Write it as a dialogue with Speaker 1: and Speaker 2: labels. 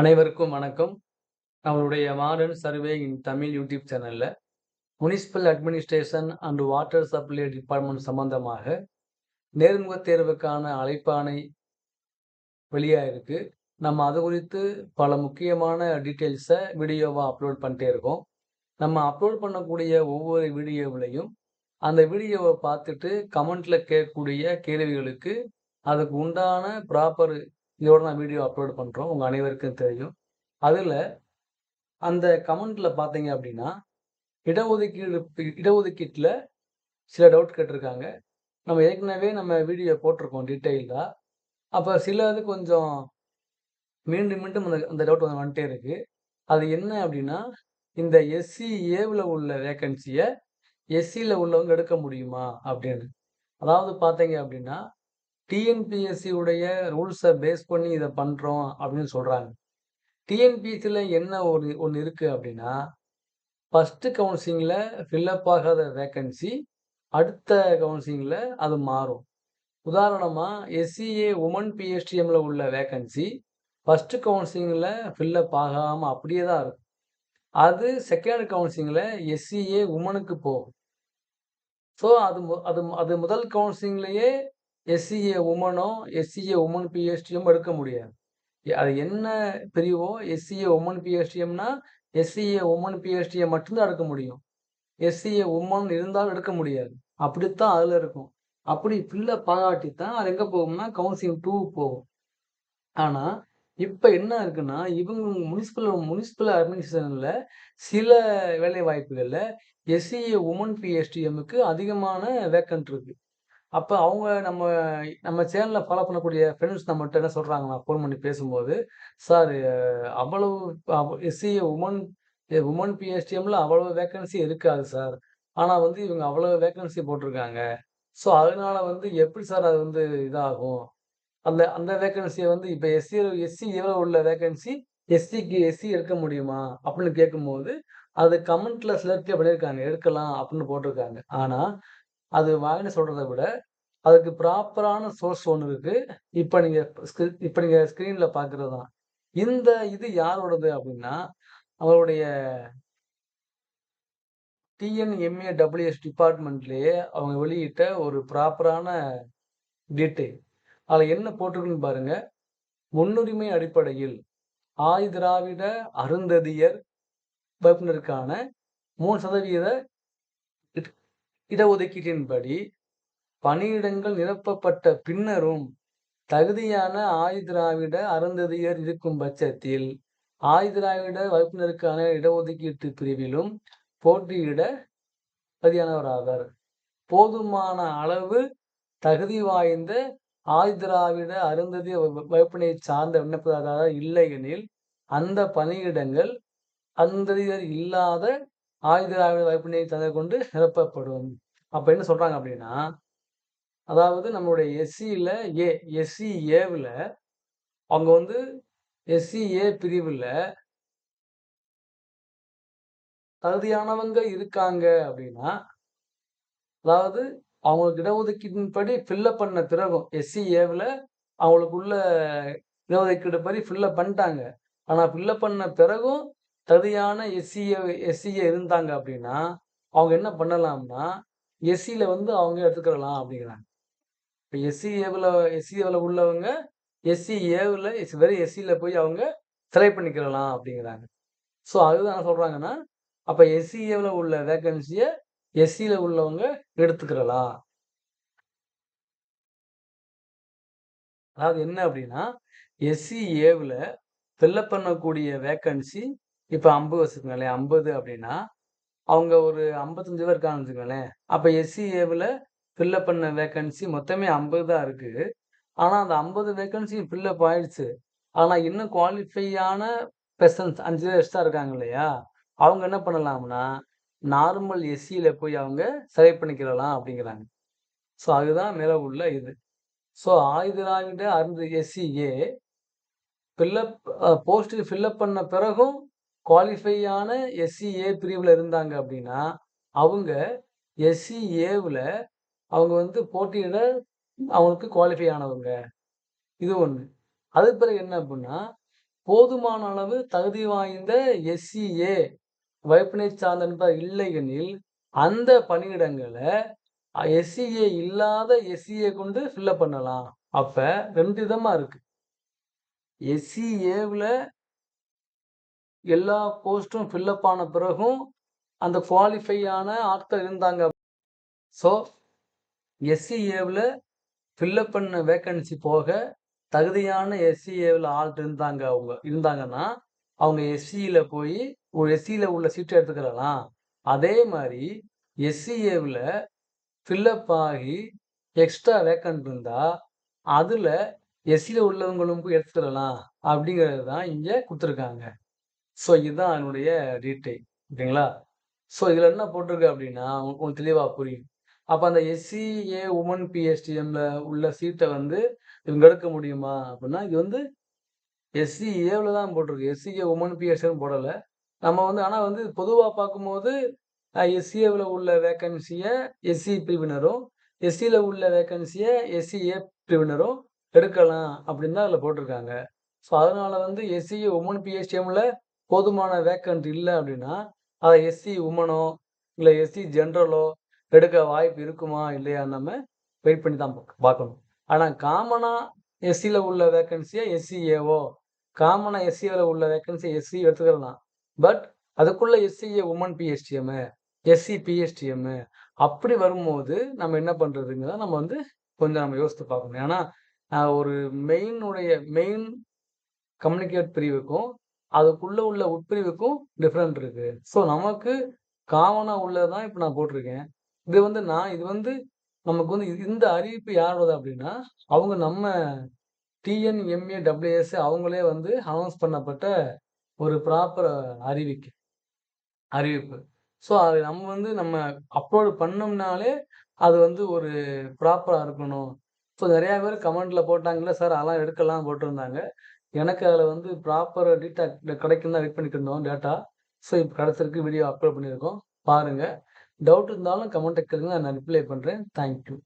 Speaker 1: அனைவருக்கும் வணக்கம். நம்மளுடைய modern survey in Tamil YouTube சேனலில் municipal administration and water supply department சம்பந்தமாக நேர்முக தேர்வுக்கான அழைப்பானை வெளியாயிருக்கு. நம்ம அது குறித்து பல முக்கியமான டீட்டெயில்ஸை வீடியோவாக அப்லோட் பண்ணிட்டே இருக்கோம். நம்ம அப்லோட் பண்ணக்கூடிய ஒவ்வொரு வீடியோவிலையும் அந்த வீடியோவை பார்த்துட்டு கமெண்ட்டில் கேட்கக்கூடிய கேள்விகளுக்கு, அதுக்கு உண்டான ப்ராப்பர் இதோட நான் வீடியோ அப்லோட் பண்ணுறோம் உங்கள் அனைவருக்கும் தெரியும். அதில் அந்த கமெண்ட்டில் பார்த்தீங்க அப்படின்னா, இடஒதுக்கீடு இடஒதுக்கீட்டில் சில டவுட் கேட்டிருக்காங்க. நம்ம ஏற்கனவே நம்ம வீடியோ போட்டிருக்கோம் டீட்டெயில்டாக அப்போ சில இது கொஞ்சம் மீண்டும் மீண்டும் அந்த அந்த டவுட் வந்து வந்துட்டே இருக்குது அது என்ன அப்படின்னா, இந்த எஸ்சி ஏவில் உள்ள வேக்கன்சியை எஸ்சியில் உள்ளவங்க எடுக்க முடியுமா? அப்படின்னு. அதாவது பார்த்தீங்க அப்படின்னா, டிஎன்பிஎஸ்சி உடைய ரூல்ஸை பேஸ் பண்ணி இதை பண்ணுறோம் அப்படின்னு சொல்கிறாங்க டிஎன்பிஎஸ்சியில் என்ன ஒரு ஒன்று இருக்குது அப்படின்னா, ஃபஸ்ட்டு கவுன்சிலிங்கில் ஃபில்லப் ஆகாத வேக்கன்சி அடுத்த கவுன்சிலிங்கில் அது மாறும். உதாரணமாக எஸ்சிஏ உமன் பிஎஸ்டிஎம்ல உள்ள வேக்கன்சி ஃபஸ்ட்டு கவுன்சிலிங்கில் ஃபில்லப் ஆகாமல் அப்படியே தான் இருக்கும். அது செகண்ட் கவுன்சிலிங்கில் எஸ்சிஏ உமனுக்கு போகும். ஸோ அது மு அது அது முதல் கவுன்சிலிங்லேயே எஸ்சிஏ உமனோ, எஸ்சிஏ உமன் பிஎஸ்டியும் எடுக்க முடியாது. அது என்ன பிரிவோ எஸ்சிஏ உமன் பிஎஸ்டிஎம்னா, எஸ்சிஏ உமன் பிஎஸ்டிஎம் மட்டும்தான் எடுக்க முடியும். எஸ்சிஏ உமன் இருந்தாலும் எடுக்க முடியாது. அப்படித்தான் அதில் இருக்கும். அப்படி ஃபில் பாராட்டி தான் அது எங்கே போகும்னா, கவுன்சிலிங் டூ போகும். ஆனால் இப்போ என்ன இருக்குன்னா, இவங்க முனிசிபல் முனிசிபல் அட்மினிஸ்ட்ரேஷனில் சில வேலை வாய்ப்புகளில் எஸ்சிஏ உமன் பிஎஸ்டிஎம்முக்கு அதிகமான வேக்கன்ட் இருக்குது அப்போ அவங்க நம்ம நம்ம சேனலில் ஃபாலோ பண்ணக்கூடிய ஃப்ரெண்ட்ஸ் நம்மகிட்ட என்ன சொல்கிறாங்கன்னா ஃபோன் பண்ணி பேசும்போது, "சார் அவ்வளவு எஸ்சி உமன் உமன் பிஎஸ்டிஎம்மில் அவ்வளவு வேக்கன்சி இருக்காது சார். ஆனால் வந்து இவங்க அவ்வளவு வேக்கன்சி போட்டிருக்காங்க. ஸோ அதனால வந்து எப்படி சார் அது வந்து இதாகும்? அந்த அந்த வேக்கன்சியை வந்து இப்போ எஸ்சி எஸ்சி எவ்வளோ உள்ள வேக்கன்சி எஸ்சிக்கு எஸ்சி எடுக்க முடியுமா? அப்படின்னு கேட்கும்போது, அது கமெண்ட்ல சிலர் பண்ணியிருக்காங்க. எடுக்கலாம் அப்படின்னு போட்டிருக்காங்க. ஆனால் அது வாங்கின சொல்கிறத விட, அதுக்கு ப்ராப்பரான சோர்ஸ் ஒன்று இருக்கு. இப்போ நீங்கள் இப்போ நீங்கள் ஸ்க்ரீனில் பார்க்குறது தான். இந்த இது யாரோடது அப்படின்னா, அவருடைய டிஎன்எம்ஏடபிள்யூஎஸ் டிபார்ட்மெண்ட்லேயே அவங்க வெளியிட்ட ஒரு ப்ராப்பரான டீட்டெயில். அதில் என்ன போட்டிருக்குன்னு பாருங்கள் முன்னுரிமை அடிப்படையில் ஆதிதிராவிட அருந்ததியர் வகுப்பினருக்கான மூணு சதவீத இட இடஒதுக்கீட்டின்படி பணியிடங்கள் நிரப்பப்பட்ட பின்னரும், தகுதியான ஆயுதிராவிட அருந்ததியர் இருக்கும் பட்சத்தில், ஆதிதிராவிட வகுப்பினருக்கான இடஒதுக்கீட்டு பிரிவிலும் போட்டியிட தகுதியானவராவர். போதுமான அளவு தகுதி வாய்ந்த ஆதிதிராவிட அருந்ததி வ வகுப்பினைச் சார்ந்த விண்ணப்பதாரர் இல்லையெனில், அந்த பணியிடங்கள் அருந்ததியர் இல்லாத ஆதிதிராவிட வகுப்பினை தந்தை கொண்டு நிரப்பப்படும். அப்ப என்ன சொல்றாங்க அப்படின்னா, அதாவது நம்மளுடைய எஸ்சில ஏ எஸ்சி ஏவுல அவங்க வந்து எஸ்சி ஏ பிரிவுல தகுதியானவங்க இருக்காங்க அப்படின்னா, அதாவது அவங்களுக்கு இடஒதுக்கீட்டின்படி படி அப் பண்ண பிறகும் எஸ்சி ஏவுல அவங்களுக்கு உள்ள இடஒதுக்கீடு படி ஃபில்லப் பண்ணிட்டாங்க. ஆனா ஃபில்லப் பண்ண பிறகும் தகுதியான எஸ்சிஏ எஸ்சிஏ இருந்தாங்க அப்படின்னா, அவங்க என்ன பண்ணலாம்னா, எஸ்சில வந்து அவங்க எடுத்துக்கிறலாம் அப்படிங்கிறாங்க. இப்போ எஸ்சி ஏவில் எஸ்சி ஏவுல உள்ளவங்க எஸ்சி ஏவுல வெறும் எஸ்சியில் போய் அவங்க செலக்ட் பண்ணிக்கலாம் அப்படிங்கிறாங்க. ஸோ அதுதான் சொல்கிறாங்கன்னா சொல்றாங்கன்னா, அப்ப எஸ்சி ஏவில் உள்ள வேக்கன்சிய எஸ்சில உள்ளவங்க எடுத்துக்கிறலாம் அதாவது என்ன அப்படின்னா, எஸ்சி ஏவுல ஃபில் பண்ணக்கூடிய வேக்கன்சி இப்ப 50 வச்சுக்கங்களேன். 50 அப்படின்னா, அவங்க ஒரு 55 பேர் இருக்கான்னு வச்சுக்கோங்களேன் அப்ப எஸ்சி ஏவுல ஃபில்லப் பண்ண வேக்கன்சி மொத்தமே 50 தான் இருக்குது ஆனால் அந்த 50 வேக்கன்சி ஃபில்லப் ஆயிடுச்சு. ஆனால் இன்னும் குவாலிஃபையான பெர்சன்ஸ் அஞ்சு பேர் எக்ஸ்ட்ரா இருக்காங்க இல்லையா? அவங்க என்ன பண்ணலாம்னா, நார்மல் எஸ்சியில் போய் அவங்க செலக்ட் பண்ணிக்கிடலாம் அப்படிங்கிறாங்க. ஸோ அதுதான் மேல உள்ள இது. ஸோ ஆதிதிராவிட அறுபது எஸ்சிஏ ஃபில்லப் போஸ்ட் ஃபில்லப் பண்ண பிறகும் குவாலிஃபையான எஸ்சிஏ பிரிவில் இருந்தாங்க அப்படின்னா, அவங்க எஸ்சி அவங்க வந்து போட்டியிட அவங்களுக்கு குவாலிஃபை ஆனவங்க. இது ஒண்ணு. அதுக்கு பிறகு என்ன அப்படின்னா, போதுமான அளவு தகுதி வாய்ந்த எஸ்சிஏ வைப்பினை சார்ந்த நபர் இல்லை எனில் அந்த பணியிடங்களை எஸ்சிஏ இல்லாத எஸ்சிஏ கொண்டு ஃபில்லப் பண்ணலாம் அப்ப ரெண்டு விதமா இருக்கு எஸ்சிஏவில் எல்லா போஸ்ட்டும் ஃபில்லப் ஆன பிறகும் அந்த குவாலிஃபையான ஆட்கள் இருந்தாங்க ஸோ எஸ்சிஏவில் ஃபில்லப் பண்ண வேக்கன்சி போக தகுதியான எஸ்சிஏவில் ஆள் இருந்தாங்க அவங்க. இருந்தாங்கன்னா அவங்க எஸ்சியில் போய் ஒரு எஸ்சியில் உள்ள சீட்டை எடுத்துக்கிறலாம். அதே மாதிரி எஸ்சிஏவில் ஃபில்லப் ஆகி எக்ஸ்ட்ரா வேக்கன்ட் இருந்தால் அதில் எஸ்சியில் உள்ளவங்களும் போய் எடுத்துக்கிறலாம் அப்படிங்கிறது தான் இங்கே கொடுத்துருக்காங்க. ஸோ இதுதான் என்னுடைய டீட்டெயில் ஓகேங்களா ஸோ இதில் என்ன போட்டிருக்கு அப்படின்னா உங்களுக்கு தெளிவாக புரியும். அப்போ அந்த எஸ்சிஏ உமன் பிஎஸ்டிஎம்ல உள்ள சீட்டை வந்து இவங்க எடுக்க முடியுமா அப்படின்னா இது வந்து எஸ்சி ஏவில் தான் போட்டிருக்கு எஸ்சிஏ உமன் பிஎஸ்டிஎம் போடலை நம்ம வந்து ஆனால் வந்து பொதுவாக பார்க்கும்போது எஸ்சிஏவில் உள்ள வேக்கன்சியை எஸ்சி பிரிவினரும் எஸ்சியில் உள்ள வேக்கன்சியை எஸ்சிஏ பிரிவினரும் எடுக்கலாம் அப்படின்னு தான் அதில் போட்டிருக்காங்க ஸோ அதனால் வந்து எஸ்சிஏ உமன் பிஎஸ்டிஎம்ல போதுமான வேக்கன்ட் இல்லை அப்படின்னா அதை எஸ்சி உமனோ இல்லை எஸ்சி ஜென்ரலோ எடுக்க வாய்ப்பு இருக்குமா இல்லையா நம்ம வெயிட் பண்ணி தான் பார்க்கணும். ஆனால் காமனாக எஸ்சியில் உள்ள வேக்கன்சியை எஸ்சிஏவோ காமனாக எஸ்சியில் உள்ள வேக்கன்சி எஸ்சி எடுத்துக்கலாம் பட் அதுக்குள்ள SCA woman PSTM SC PSTM அப்படி வரும்போது நம்ம என்ன பண்ணுறதுங்கிறத நம்ம வந்து கொஞ்சம் நம்ம யோசித்து பார்க்கணும். ஏன்னா ஒரு மெயினுடைய மெயின் கம்யூனிகேட் பிரிவுக்கும் அதுக்குள்ளே உள்ள உட்பிரிவுக்கும் டிஃப்ரெண்ட் இருக்குது ஸோ நமக்கு காமனாக உள்ளதான் இப்போ நான் போட்டிருக்கேன். இது வந்து நான் இது வந்து நமக்கு வந்து இந்த அறிவிப்பு யாரோட அப்படின்னா அவங்க நம்ம டிஎன்எம்ஏ டபிள்யூஎஸ் அவங்களே வந்து அனௌன்ஸ் பண்ணப்பட்ட ஒரு ப்ராப்பர் அறிவிக்கு அறிவிப்பு. ஸோ அது நம்ம வந்து நம்ம அப்லோடு பண்ணோம்னாலே அது வந்து ஒரு ப்ராப்பராக இருக்கணும். ஸோ நிறையா பேர் கமெண்டில் போட்டாங்கல்ல சார் அதெல்லாம் எடுக்கலாம் போட்டிருந்தாங்க. எனக்கு அதில் வந்து ப்ராப்பர் டீட்டா கிடைக்கும் தான் வெயிட் பண்ணிட்டு இருந்தோம் டேட்டா ஸோ இப்போ கிடச்சிருக்கு வீடியோ அப்லோட் பண்ணியிருக்கோம். பாருங்கள் டவுட் இருந்தாலும் கமெண்ட்டை கேளுங்க. நான் ரிப்ளை பண்ணுறேன் தேங்க்யூ